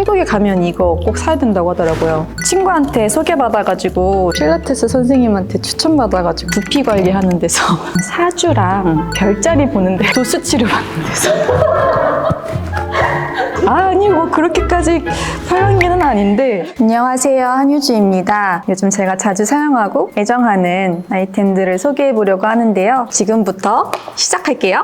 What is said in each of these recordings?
태국에 가면 이거 꼭 사야 된다고 하더라고요. 친구한테 소개받아가지고 필라테스 선생님한테 추천받아가지고 두피 관리하는 데서 사주랑 별자리 보는데 도수 치료받는 데서. 아, 아니 뭐 그렇게까지 팔랑기는 아닌데. 안녕하세요. 한유주입니다. 요즘 제가 자주 사용하고 애정하는 아이템들을 소개해 보려고 하는데요. 지금부터 시작할게요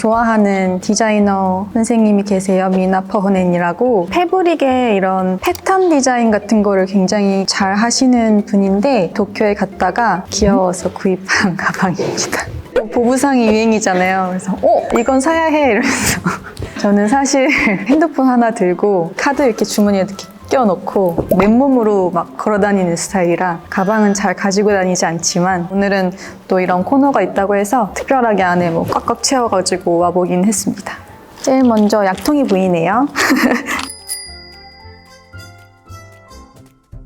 좋아하는 디자이너 선생님이 계세요. 미나 퍼허넨이라고 패브릭의 이런 패턴 디자인 같은 거를 굉장히 잘 하시는 분인데 도쿄에 갔다가 귀여워서 구입한 가방입니다. 보부상이 유행이잖아요. 그래서 어 이건 사야 해 이러면서 저는 사실 핸드폰 하나 들고 카드 이렇게 주머니에 이렇게 껴놓고 맨몸으로 막 걸어다니는 스타일이라 가방은 잘 가지고 다니지 않지만 오늘은 또 이런 코너가 있다고 해서 특별하게 안에 뭐 꽉꽉 채워가지고 와보긴 했습니다. 제일 먼저 약통이 보이네요.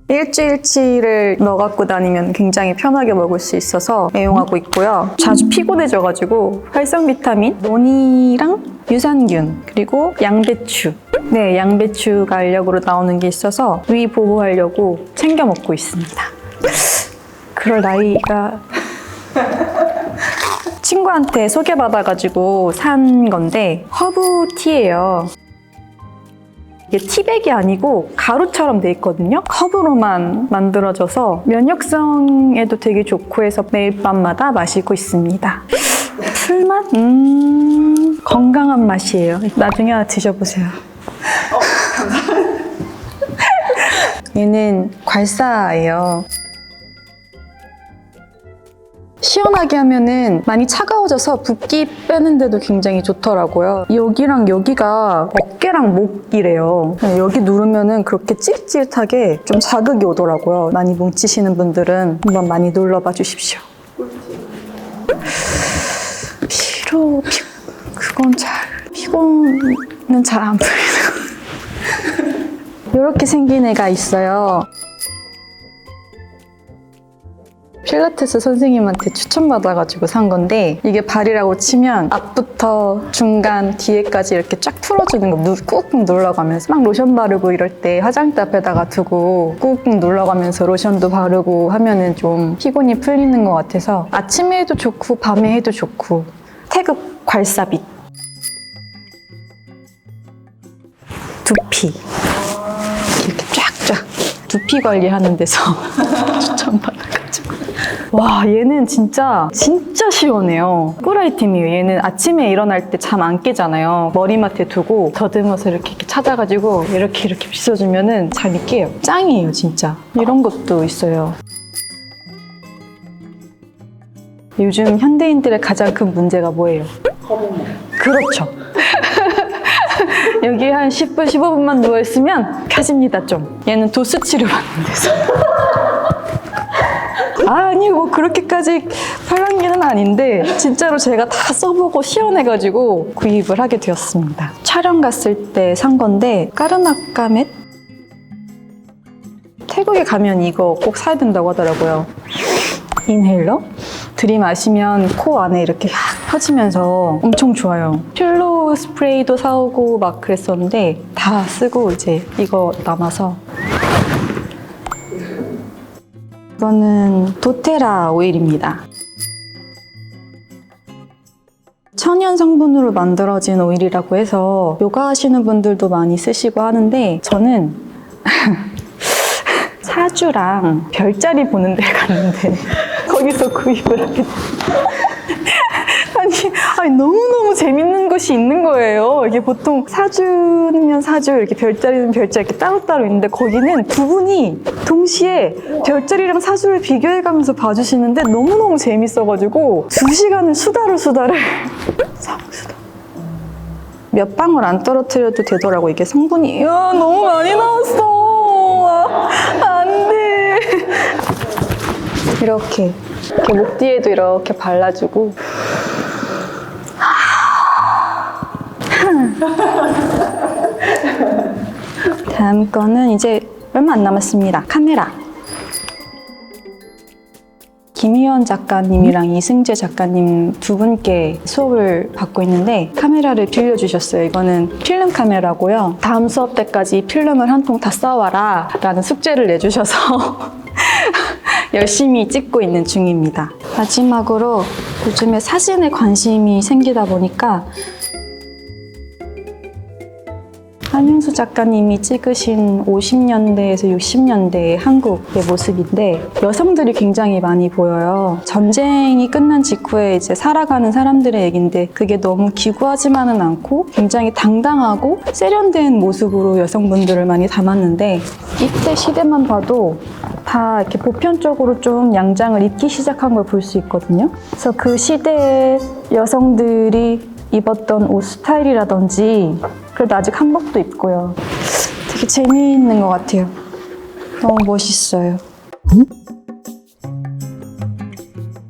일주일치를 넣어 갖고 다니면 굉장히 편하게 먹을 수 있어서 애용하고 있고요. 자주 피곤해져가지고 활성 비타민, 논이랑 유산균 그리고 양배추. 네, 양배추가 알약으로 나오는 게 있어서 위 보호하려고 챙겨 먹고 있습니다. 그럴 나이가 친구한테 소개받아가지고 산 건데 허브 티예요. 이게 티백이 아니고 가루처럼 돼 있거든요. 컵으로만 만들어져서 면역성에도 되게 좋고 해서 매일 밤마다 마시고 있습니다. 풀맛? 음, 건강한 맛이에요. 나중에 드셔보세요. 얘는 괄사예요. 시원하게 하면은 많이 차가워져서 붓기 빼는데도 굉장히 좋더라고요. 여기랑 여기가 어깨랑 목이래요. 여기 누르면은 그렇게 찌릿찌릿하게 좀 자극이 오더라고요. 많이 뭉치시는 분들은 한번 많이 눌러봐 주십시오. 피로, 피, 그건 잘, 피곤은 잘 안 풀리는 이렇게 생긴 애가 있어요. 필라테스 선생님한테 추천받아가지고 산 건데 이게 발이라고 치면 앞부터 중간 뒤에까지 이렇게 쫙 풀어주는 거 누- 꾹꾹 눌러가면서 막 로션 바르고 이럴 때 화장대 앞에다가 두고 꾹꾹 눌러가면서 로션도 바르고 하면은 좀 피곤이 풀리는 것 같아서 아침에 해도 좋고 밤에 해도 좋고 태극 괄삽입 두피 두피 관리하는 데서 추천받아가지고. 와 얘는 진짜 진짜 시원해요. 꿀아이템이에요. 얘는 아침에 일어날 때 잠 안 깨잖아요. 머리맡에 두고 더듬어서 이렇게, 이렇게 찾아가지고 이렇게 이렇게 빗어주면 은 잠이 깨요. 짱이에요 진짜. 이런 것도 있어요. 요즘 현대인들의 가장 큰 문제가 뭐예요? 그렇죠 여기 한 10분, 15분만 누워있으면 켜집니다, 좀. 얘는 도수 치료받는 데서. 아, 아니, 뭐 그렇게까지 팔랑기는 아닌데, 진짜로 제가 다 써보고 시원해가지고 구입을 하게 되었습니다. 촬영 갔을 때 산 건데, 까르나까멧? 태국에 가면 이거 꼭 사야 된다고 하더라고요. 인헬러? 들이마시면 코 안에 이렇게 확 펴지면서 엄청 좋아요. 필로우 스프레이도 사오고 막 그랬었는데 다 쓰고 이제 이거 남아서 이거는 도테라 오일입니다. 천연 성분으로 만들어진 오일이라고 해서 요가 하시는 분들도 많이 쓰시고 하는데 저는 사주랑 별자리 보는 데 갔는데 거기서 구입을 하게 됐어요. 아니, 아니 너무너무 재밌는 것이 있는 거예요. 이게 보통 사주면 사주, 이렇게 별자리는 별자리 이렇게 따로따로 있는데 거기는 두 분이 동시에 별자리랑 사주를 비교해가면서 봐주시는데 너무너무 재밌어가지고 두 시간을 수다를 수다를 사무수다. 몇 방울 안 떨어뜨려도 되더라고 이게 성분이 야 너무 많이 나왔어 아, 안돼 이렇게 이렇게 목 뒤에도 이렇게 발라주고 다음 거는 이제 얼마 안 남았습니다 카메라 김희연 작가님이랑 이승재 작가님 두 분께 수업을 받고 있는데 카메라를 빌려주셨어요. 이거는 필름 카메라고요. 다음 수업 때까지 필름을 한 통다 써와라 라는 숙제를 내주셔서 열심히 찍고 있는 중입니다. 마지막으로 요즘에 사진에 관심이 생기다 보니까 한용수 작가님이 찍으신 50년대에서 60년대의 한국의 모습인데 여성들이 굉장히 많이 보여요. 전쟁이 끝난 직후에 이제 살아가는 사람들의 얘기인데 그게 너무 기구하지만은 않고 굉장히 당당하고 세련된 모습으로 여성분들을 많이 담았는데 이때 시대만 봐도 다 이렇게 보편적으로 좀 양장을 입기 시작한 걸 볼 수 있거든요. 그래서 그 시대의 여성들이 입었던 옷 스타일이라든지 그래도 아직 한복도 입고요. 되게 재미있는 것 같아요. 너무 멋있어요.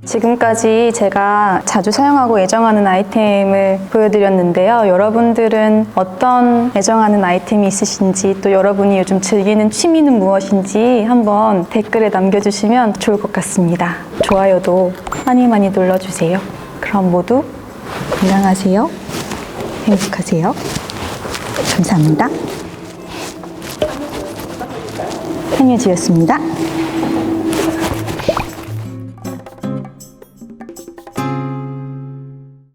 지금까지 제가 자주 사용하고 애정하는 아이템을 보여드렸는데요. 여러분들은 어떤 애정하는 아이템이 있으신지 또 여러분이 요즘 즐기는 취미는 무엇인지 한번 댓글에 남겨주시면 좋을 것 같습니다. 좋아요도 많이 많이 눌러주세요. 그럼 모두 건강하세요. 행복하세요. 감사합니다. 행해지였습니다.